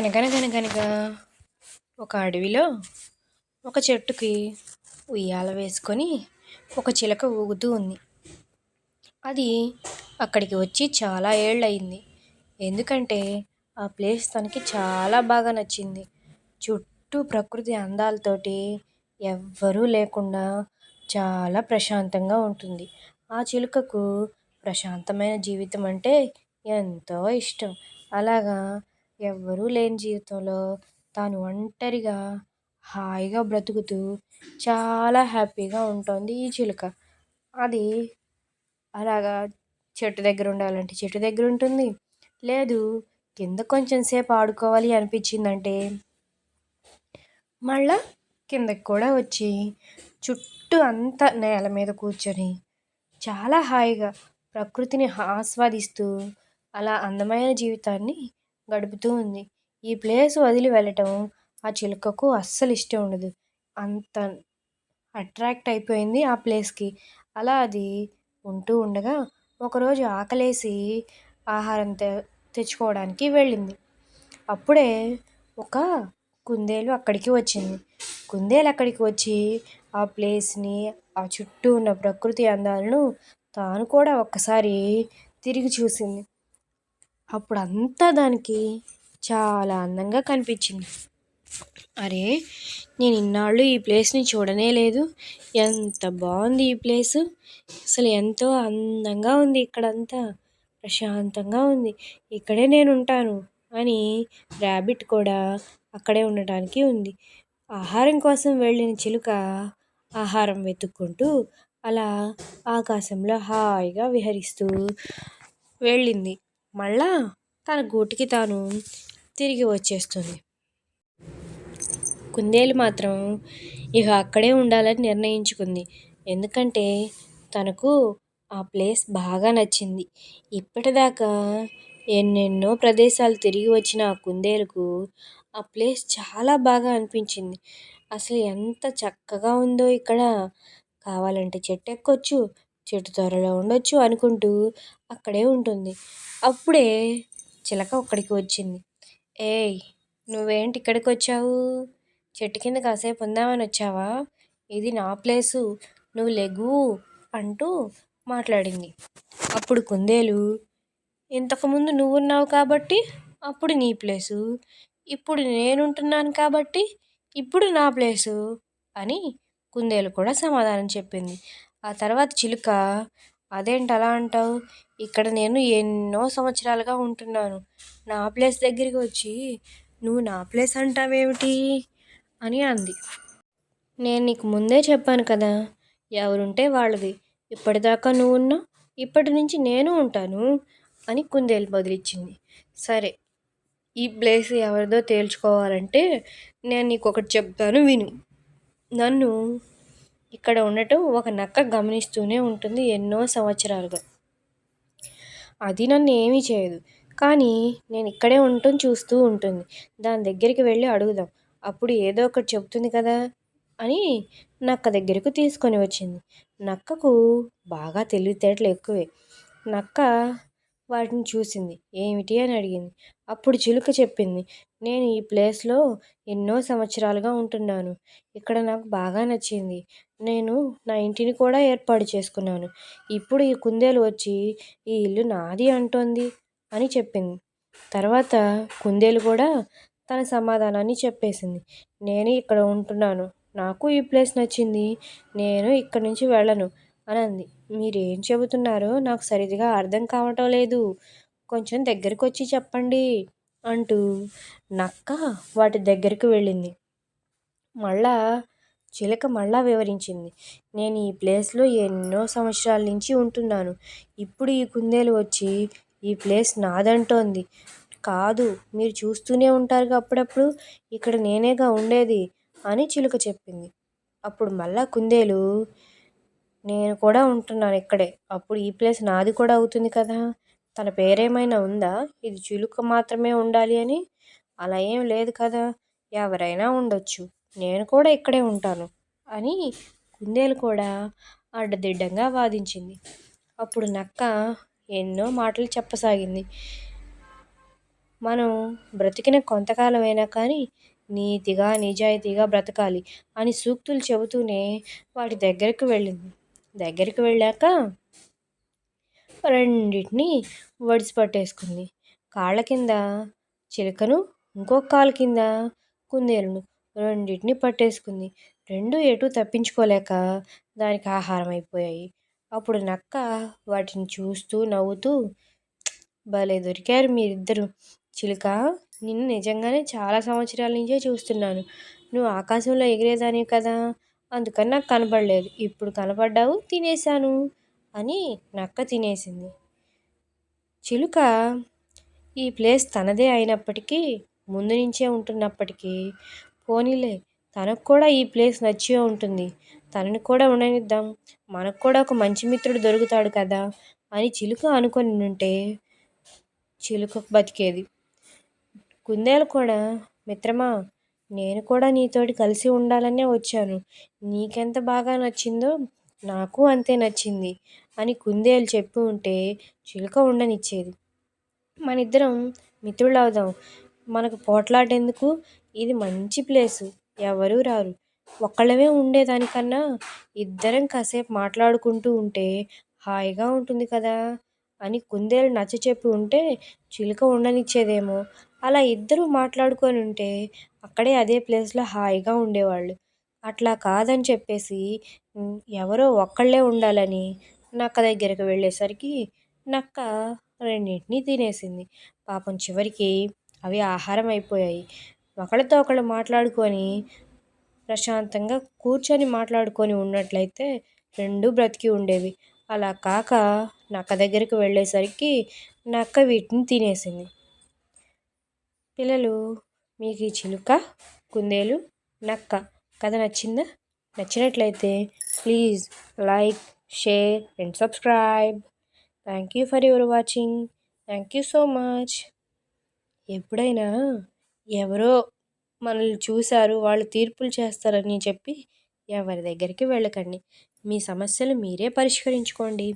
అనగనగనగనగా ఒక అడవిలో ఒక చెట్టుకి ఉయ్యాల వేసుకొని ఒక చిలక ఊగుతూ ఉంది. అది అక్కడికి వచ్చి చాలా ఏళ్ళయింది. ఎందుకంటే ఆ ప్లేస్ తనకి చాలా బాగా నచ్చింది. చుట్టూ ప్రకృతి అందాలతోటి ఎవ్వరూ లేకుండా చాలా ప్రశాంతంగా ఉంటుంది. ఆ చిలుకకు ప్రశాంతమైన జీవితం అంటే ఎంతో ఇష్టం. అలాగా ఎవ్వరూ లేని జీవితంలో తాను ఒంటరిగా హాయిగా బ్రతుకుతూ చాలా హ్యాపీగా ఉంటుంది ఈ చిలుక. అది అలాగా చెట్టు దగ్గర ఉండాలంటే చెట్టు దగ్గర ఉంటుంది. లేదు కింద కొంచెం సేపు ఆడుకోవాలి అనిపించిందంటే మళ్ళా కిందకి కూడా వచ్చి చుట్టూ అంతా నేల మీద కూర్చొని చాలా హాయిగా ప్రకృతిని ఆస్వాదిస్తూ అలా అందమైన జీవితాన్ని గడుపుతూ ఉంది. ఈ ప్లేస్ వదిలి వెళ్ళటం ఆ చిలుకకు అస్సలు ఇష్టం ఉండదు. అంత అట్రాక్ట్ అయిపోయింది ఆ ప్లేస్కి. అలా అది ఉంటూ ఉండగా ఒకరోజు ఆకలేసి ఆహారం తె తెచ్చుకోవడానికి వెళ్ళింది. అప్పుడే ఒక కుందేలు అక్కడికి వచ్చింది. కుందేలు అక్కడికి వచ్చి ఆ ప్లేస్ని ఆ చుట్టూ ఉన్న ప్రకృతి అందాలను తాను కూడా ఒక్కసారి తిరిగి చూసింది. అప్పుడు అంతా దానికి చాలా అందంగా కనిపించింది. అరే నేను ఇన్నాళ్ళు ఈ ప్లేస్ని చూడనే లేదు. ఎంత బాగుంది ఈ ప్లేస్. అసలు ఎంతో అందంగా ఉంది ఇక్కడంతా. ప్రశాంతంగా ఉంది. ఇక్కడే నేను ఉంటాను అని ర్యాబిట్ కూడా అక్కడే ఉండటానికి ఉంది. ఆహారం కోసం వెళ్ళిన చిలుక ఆహారం వెతుక్కుంటూ అలా ఆకాశంలో హాయిగా విహరిస్తూ వెళ్ళింది. మళ్ళా తన గూటికి తాను తిరిగి వచ్చేస్తుంది. కుందేలు మాత్రం ఇక అక్కడే ఉండాలని నిర్ణయించుకుంది. ఎందుకంటే తనకు ఆ ప్లేస్ బాగా నచ్చింది. ఇప్పటిదాకా ఎన్నెన్నో ప్రదేశాలు తిరిగి వచ్చిన ఆ కుందేలుకు ఆ ప్లేస్ చాలా బాగా అనిపించింది. అసలు ఎంత చక్కగా ఉందో ఇక్కడ. కావాలంటే చెట్టు ఎక్కొచ్చు చెట్టు త్వరలో ఉండొచ్చు అనుకుంటూ అక్కడే ఉంటుంది. అప్పుడే చిలక అక్కడికి వచ్చింది. ఏయ్ నువ్వేంటి ఇక్కడికి వచ్చావు? చెట్టు కింద కాసేపు ఉందామని వచ్చావా? ఇది నా ప్లేసు. నువ్వు లెగు అంటూ మాట్లాడింది. అప్పుడు కుందేలు ఇంతకుముందు నువ్వు ఉన్నావు కాబట్టి అప్పుడు నీ ప్లేసు. ఇప్పుడు నేనుంటున్నాను కాబట్టి ఇప్పుడు నా ప్లేసు అని కుందేలు కూడా సమాధానం చెప్పింది. ఆ తర్వాత చిలుక అదేంటి అలా అంటావు? ఇక్కడ నేను ఎన్నో సంవత్సరాలుగా ఉంటున్నాను. నా ప్లేస్ దగ్గరికి వచ్చి నువ్వు నా ప్లేస్ అంటావేమిటి? అని అంది. నేను నీకు ముందే చెప్పాను కదా ఎవరుంటే వాళ్ళది. ఇప్పటిదాకా నువ్వు ఉన్నా ఇప్పటి నుంచి నేను ఉంటాను అని కుందేలు బదిలిచ్చింది. సరే ఈ ప్లేస్ ఎవరిదో తేల్చుకోవాలంటే నేను నీకు ఒకటి చెప్తాను విను. నన్ను ఇక్కడ ఉండటం ఒక నక్క గమనిస్తూనే ఉంటుంది ఎన్నో సంవత్సరాలుగా. అది నన్ను ఏమీ చేయదు. కానీ నేను ఇక్కడే ఉండటం చూస్తూ ఉంటుంది. దాని దగ్గరికి వెళ్ళి అడుగుదాం. అప్పుడు ఏదో ఒకటి చెబుతుంది కదా అని నక్క దగ్గరకు తీసుకొని వచ్చింది. నక్కకు బాగా తెలివితేటలు ఎక్కువే. నక్క వాటిని చూసింది. ఏమిటి అని అడిగింది. అప్పుడు చిలుక చెప్పింది. నేను ఈ ప్లేస్లో ఎన్నో సంవత్సరాలుగా ఉంటున్నాను. ఇక్కడ నాకు బాగా నచ్చింది. నేను నా ఇంటిని కూడా ఏర్పాటు చేసుకున్నాను. ఇప్పుడు ఈ కుందేలు వచ్చి ఈ ఇల్లు నాది అంటోంది అని చెప్పింది. తర్వాత కుందేలు కూడా తన సమాధానాన్ని చెప్పేసింది. నేను ఇక్కడ ఉంటున్నాను. నాకు ఈ ప్లేస్ నచ్చింది. నేను ఇక్కడ నుంచి వెళ్ళను అని అంది మీరేం చెబుతున్నారో నాకు సరిగ్గా అర్థం కావటం లేదు. కొంచెం దగ్గరికి వచ్చి చెప్పండి అంటూ నక్క వాటి దగ్గరికి వెళ్ళింది. మళ్ళా చిలక మళ్ళా వివరించింది. నేను ఈ ప్లేస్లో ఎన్నో సంవత్సరాల నుంచి ఉంటున్నాను. ఇప్పుడు ఈ కుందేలు వచ్చి ఈ ప్లేస్ నాదంటోంది. కాదు మీరు చూస్తూనే ఉంటారుగా అప్పుడప్పుడు. ఇక్కడ నేనేగా ఉండేది అని చిలుక చెప్పింది. అప్పుడు మళ్ళా కుందేలు నేను కూడా ఉంటున్నాను ఇక్కడే. అప్పుడు ఈ ప్లేస్ నాది కూడా అవుతుంది కదా? తన పేరేమైనా ఉందా? ఇది చిలుక మాత్రమే ఉండాలి అని? అలా ఏం లేదు కదా. ఎవరైనా ఉండొచ్చు. నేను కూడా ఇక్కడే ఉంటాను అని కుందేలు కూడా అడ్డదిడ్డంగా వాదించింది. అప్పుడు నక్క ఎన్నో మాటలు చెప్పసాగింది. మనం బ్రతికిన కొంతకాలమైనా కానీ నీతిగా నిజాయితీగా బ్రతకాలి అని సూక్తులు చెబుతూనే వాటి దగ్గరికి వెళ్ళింది. దగ్గరికి వెళ్ళాక రెండింటిని వడిసి పట్టేసుకుంది. కాళ్ళ కింద చిలుకను ఇంకొక కాలు కింద కుందేలును రెండింటిని పట్టేసుకుంది. రెండు ఎటు తప్పించుకోలేక దానికి ఆహారం అయిపోయాయి. అప్పుడు నక్క వాటిని చూస్తూ నవ్వుతూ భలే దొరికారు మీరిద్దరు. చిలుక నిన్ను నిజంగానే చాలా సంవత్సరాల నుంచే చూస్తున్నాను. నువ్వు ఆకాశంలో ఎగిరేదానివి కదా అందుకని నాకు కనపడలేదు ఇప్పుడు కనపడ్డావు తినేశాను. అని నక్క తినేసింది. చిలుక ఈ ప్లేస్ తనదే అయినప్పటికీ ముందు నుంచే ఉంటున్నప్పటికీ పోనీలే తనకు కూడా ఈ ప్లేస్ నచ్చే ఉంటుంది. తనని కూడా ఉండనిద్దాం. మనకు కూడా ఒక మంచి మిత్రుడు దొరుకుతాడు కదా అని చిలుక అనుకొని ఉంటే చిలుక బతికేది. కుందేలు కూడా మిత్రమా నేను కూడా నీతోటి కలిసి ఉండాలనే వచ్చాను. నీకెంత బాగా నచ్చిందో నాకు అంతే నచ్చింది. అని కుందేలు చెప్పి ఉంటే చిలుక ఉండనిచ్చేది. మన ఇద్దరం మనకు పోట్లాడేందుకు? ఇది మంచి ప్లేసు. ఎవరూ రారు. ఒక్కళ్ళమే ఉండేదానికన్నా ఇద్దరం కాసేపు మాట్లాడుకుంటూ ఉంటే హాయిగా ఉంటుంది కదా? అని కుందేలు నచ్చ చెప్పి ఉంటే చిలుక ఉండనిచ్చేదేమో. అలా ఇద్దరూ మాట్లాడుకొని ఉంటే అక్కడే అదే ప్లేస్లో హాయిగా ఉండేవాళ్ళు. అట్లా కాదని చెప్పేసి ఎవరో ఒక్కళ్ళే ఉండాలని నక్క దగ్గరికి వెళ్ళేసరికి నక్క రెండింటిని తినేసింది. పాపం చివరికి అవి ఆహారం అయిపోయాయి. ఒకళ్ళతో ఒకళ్ళు మాట్లాడుకొని ప్రశాంతంగా కూర్చొని మాట్లాడుకొని ఉన్నట్లయితే రెండు బ్రతికి ఉండేవి. అలా కాక నక్క దగ్గరికి వెళ్ళేసరికి నక్క వీటిని తినేసింది. పిల్లలు మీకు ఈ చిలుక కుందేలు నక్క కథ నచ్చిందా? నచ్చినట్లయితే please like share and subscribe thank you for your watching thank you so much ఎప్పుడైనా ఎవరో మనల్ని చూశారు వాళ్ళు తీర్పులు చేస్తారని చెప్పి ఎవరి దగ్గరికి వెళ్ళకండి. మీ సమస్యలు మీరే పరిష్కరించుకోండి.